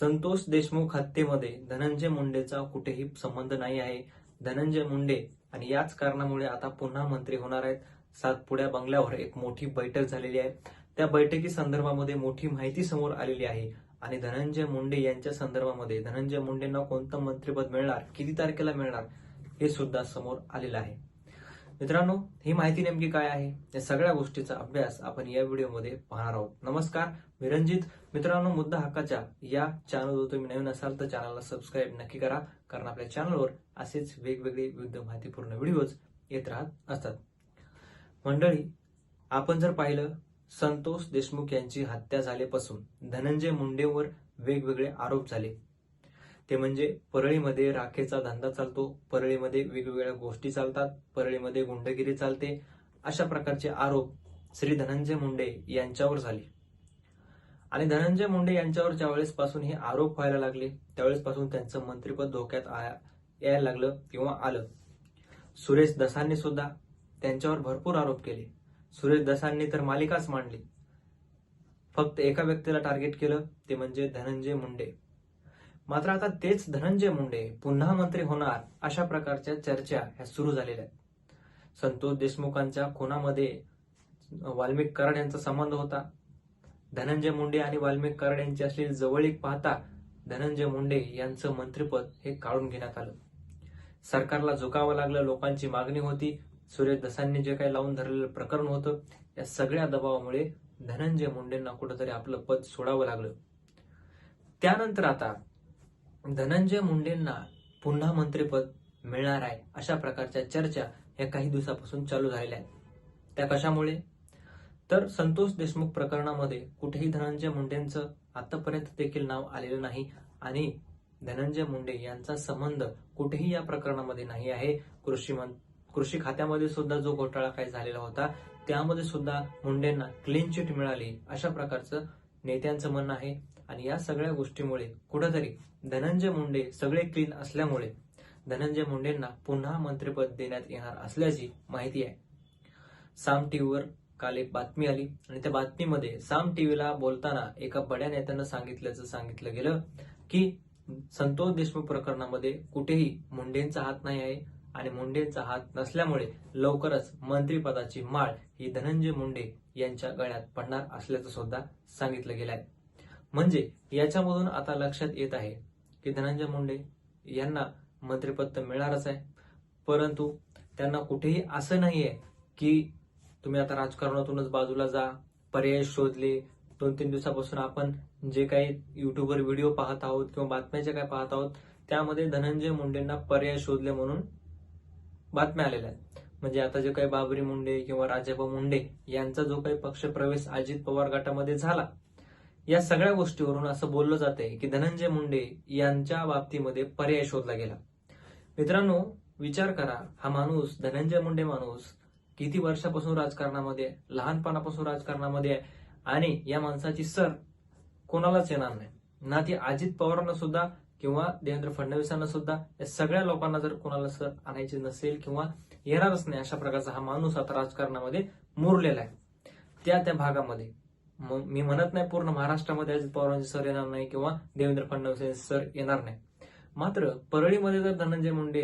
संतोष देशमुख हत्येमध्ये धनंजय मुंडेचा कुठेही संबंध नाही आहे. धनंजय मुंडे आणि याच कारणामुळे आता पुन्हा मंत्री होणार आहेत. सातपुड्या बंगल्यावर एक मोठी बैठक झालेली आहे. त्या बैठकी संदर्भामध्ये मोठी माहिती समोर आलेली आहे. आणि धनंजय मुंडे यांच्या संदर्भामध्ये धनंजय मुंडेंना कोणतं मंत्रिपद मिळणार किती तारखेला मिळणार हे सुद्धा समोर आलेलं आहे. मित्रांनो ही माहिती नेमकी काय आहे? या सगळ्या गोष्टीचा अभ्यास आपण या व्हिडिओमध्ये पाहणार आहोत. नमस्कार मी रंजित मित्रांनो मुद्दा हक्काच्या या चॅनलवर तुम्ही नवीन असाल तर चॅनलला सबस्क्राईब नक्की करा कारण आपल्या चॅनलवर असेच वेगवेगळे विविध माहितीपूर्ण व्हिडिओज येत राहत असतात. मंडळी आपण जर पाहिलं संतोष देशमुख यांची हत्या झाल्यापासून धनंजय मुंडेवर वेगवेगळे आरोप झाले. ते म्हणजे परळीमध्ये राखेचा धंदा चालतो परळीमध्ये वेगवेगळ्या गोष्टी चालतात परळीमध्ये गुंडगिरी चालते अशा प्रकारचे आरोप श्री धनंजय मुंडे यांच्यावर झाले. आणि धनंजय मुंडे यांच्यावर ज्यावेळेस पासून हे आरोप व्हायला लागले त्यावेळेस पासून त्यांचं मंत्रिपद धोक्यात यायला लागलं किंवा आलं. सुरेश दसांनी सुद्धा त्यांच्यावर भरपूर आरोप केले. सुरेश दसांनी तर मालिकाच मांडली. फक्त एका व्यक्तीला टार्गेट केलं ते म्हणजे धनंजय मुंडे. मात्र आता तेच धनंजय मुंडे पुन्हा मंत्री होणार अशा प्रकारच्या चर्चा ह्या सुरू झालेल्या आहेत. संतोष देशमुखांच्या खुनामध्ये वाल्मिक कराड यांचा संबंध होता. धनंजय मुंडे आणि वाल्मिक कराड यांची असलेली जवळीक पाहता धनंजय मुंडे यांचं मंत्रिपद हे काढून घेण्यात आलं. सरकारला झुकावं लागलं लोकांची मागणी होती. सुरेश दसांनी जे काही लावून धरलेलं प्रकरण होतं या सगळ्या दबावामुळे धनंजय मुंडेंना कुठंतरी आपलं पद सोडावं लागलं. त्यानंतर आता धनंजय मुंडेंना पुन्हा मंत्रिपद मिळणार आहे अशा प्रकारच्या चर्चा या काही दिवसापासून चालू झालेल्या आहेत. त्या कशामुळे? तर संतोष देशमुख प्रकरणामध्ये कुठेही धनंजय मुंडेंचं आतापर्यंत देखील नाव आलेलं नाही आणि धनंजय मुंडे यांचा संबंध कुठेही या प्रकरणामध्ये नाही आहे. कृषी कृषी खात्यामध्ये सुद्धा जो घोटाळा काही झालेला होता त्यामध्ये सुद्धा मुंडेंना क्लीन चिट मिळाली अशा प्रकारचं नेत्यांचं म्हणणं आहे. आणि या सगळ्या गोष्टीमुळे कुठंतरी धनंजय मुंडे सगळे क्लीन असल्यामुळे धनंजय मुंडेंना पुन्हा मंत्रिपद देण्यात येणार असल्याची माहिती आहे. साम टीव्हीवर काल एक बातमी आली आणि त्या बातमीमध्ये साम टीव्हीला बोलताना एका बड्या नेत्यानं सांगितल्याचं सांगितलं गेलं की संतोष देशमुख प्रकरणामध्ये कुठेही मुंडेंचा हात नाही आहे आणि मुंडेंचा हात नसल्यामुळे लवकरच मंत्रिपदाची माळ ही धनंजय मुंडे यांच्या गळ्यात पडणार असल्याचं सुद्धा सांगितलं गेलं आहे म्हणजे याच्यामधून आता लक्षात येत आहे की धनंजय मुंडे यांना मंत्रिपद मिळणारच आहे. परंतु त्यांना कुठेही असं नाहीये की तुम्ही आता राजकारणातूनच बाजूला जा पर्याय शोधले दोन तीन दिवसापासून आपण जे काही युट्यूबवर व्हिडिओ पाहत आहोत किंवा बातम्या ज्या काही पाहत आहोत त्यामध्ये धनंजय मुंडेंना पर्याय शोधले म्हणून बातम्या आलेल्या आहेत. म्हणजे आता जे काही बाबरी मुंडे किंवा राजाभाऊ मुंडे यांचा जो काही पक्षप्रवेश अजित पवार गटामध्ये झाला या सगळ्या गोष्टीवरून असं बोललं जाते की धनंजय मुंडे यांच्या बाबतीमध्ये पर्याय शोधला गेला. मित्रांनो विचार करा हा माणूस धनंजय मुंडे माणूस किती वर्षापासून राजकारणामध्ये आहे, लहानपणापासून राजकारणामध्ये आहे आणि या माणसाची सर कोणालाच येणार नाही. ना ती अजित पवारांना सुद्धा किंवा देवेंद्र फडणवीसांना सुद्धा या सगळ्या लोकांना जर कोणाला सर आणायचे नसेल किंवा येणारच नाही अशा प्रकारचा हा माणूस आता राजकारणामध्ये मुरलेला आहे. त्या त्या भागामध्ये. मी म्हणत नाही पूर्ण महाराष्ट्रामध्ये अजित पवारांचे सर येणार नाही किंवा देवेंद्र फडणवीस यांचे सर येणार नाही. मात्र परळीमध्ये जर धनंजय मुंडे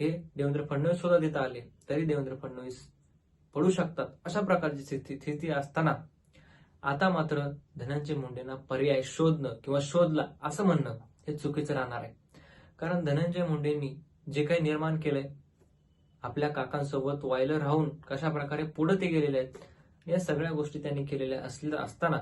हे देवेंद्र फडणवीस सुद्धा देता आले तरी देवेंद्र फडणवीस पडू शकतात अशा प्रकारची स्थिती स्थिती असताना. आता मात्र धनंजय मुंडेंना पर्याय शोधणं किंवा शोधला असं म्हणणं हे चुकीचं राहणार आहे. कारण धनंजय मुंडेंनी जे काही निर्माण केलंय आपल्या काकांसोबत वायलं राहून कशा प्रकारे पुढे ते गेलेले आहेत या सगळ्या गोष्टी त्यांनी केलेल्या असल्या असताना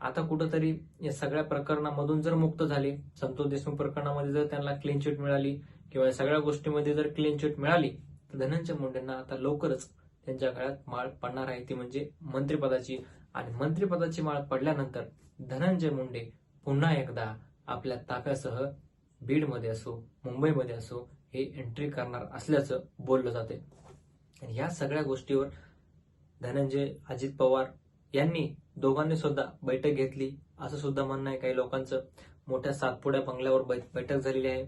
आता कुठंतरी या सगळ्या प्रकरणामधून जर मुक्त झाले संतोष देशमुख प्रकरणामध्ये जर त्यांना क्लीन चिट मिळाली किंवा या सगळ्या गोष्टीमध्ये जर क्लीन चिट मिळाली तर धनंजय मुंडेंना आता लवकरच त्यांच्या काळात माळ पडणार आहे. ती म्हणजे मंत्रिपदाची आणि मंत्रिपदाची माळ पडल्यानंतर धनंजय मुंडे पुन्हा एकदा आपल्या ताफ्यासह बीडमध्ये असो मुंबईमध्ये असो हे एंट्री करणार असल्याचं बोललं जाते आणि या सगळ्या गोष्टीवर धनंजय अजित पवार यांनी दोघांनी सुद्धा बैठक घेतली. असं सुद्धा म्हणणं आहे काही लोकांचं मोठ्या सातपुड्या बंगल्यावर बै- बैठक झालेली आहे.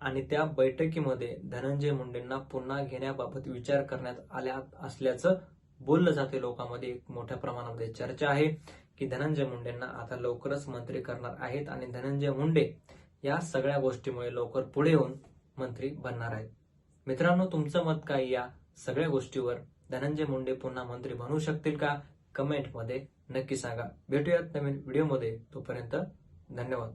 आणि त्या बैठकीमध्ये धनंजय मुंडेंना पुन्हा घेण्याबाबत विचार करण्यात आल्या असल्याचं बोललं जाते. लोकांमध्ये एक मोठ्या प्रमाणामध्ये चर्चा आहे की धनंजय मुंडेंना आता लवकरच मंत्री करणार आहेत आणि धनंजय मुंडे या सगळ्या गोष्टीमुळे लवकर पुढे येऊन मंत्री बनणार आहेत. मित्रांनो तुमचं मत काय या सगळ्या गोष्टीवर? धनंजय मुंडे पुन्हा मंत्री बनवू शकतील का? कमेंटमध्ये नक्की सांगा. भेटूयात नवीन व्हिडिओमध्ये तोपर्यंत धन्यवाद.